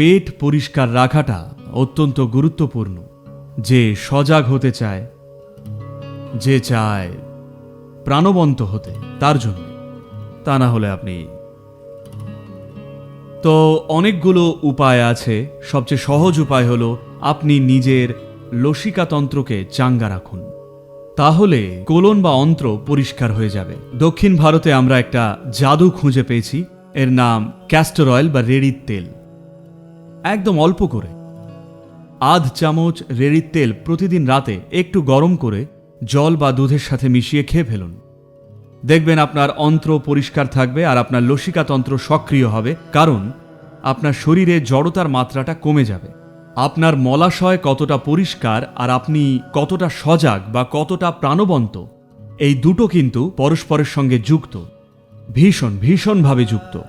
পেট পরিষ্কার রাখাটা অত্যন্ত গুরুত্বপূর্ণ। যে সজাগ হতে চায়, যে চায় প্রাণবন্ত হতে, তার জন্য। তা না হলে আপনি তো অনেকগুলো উপায় আছে। সবচেয়ে সহজ উপায় হলো আপনি নিজের লসিকাতন্ত্রকে চাঙ্গা রাখুন। তাহলে কোলন বা অন্ত্র পরিষ্কার হয়ে যাবে। দক্ষিণ ভারতে আমরা একটা জাদু খুঁজে পেয়েছি। এর নাম ক্যাস্টর অয়েল বা রেড়ির তেল। একদম অল্প করে। আধ চামচ রেড়ির তেল প্রতিদিন রাতে একটু গরম করে জল বা দুধের সাথে মিশিয়ে খেয়ে ফেলুন। দেখবেন আপনার অন্ত্র পরিষ্কার থাকবে আর আপনার লসিকাতন্ত্র সক্রিয় হবে, কারণ আপনার শরীরে জড়তার মাত্রাটা কমে যাবে। আপনার মলাশয় কতটা পরিষ্কার আর আপনি কতটা সজাগ বা কতটা প্রাণবন্ত, এই দুটো কিন্তু পরস্পরের সঙ্গে যুক্ত। ভীষণ, ভীষণভাবে যুক্ত।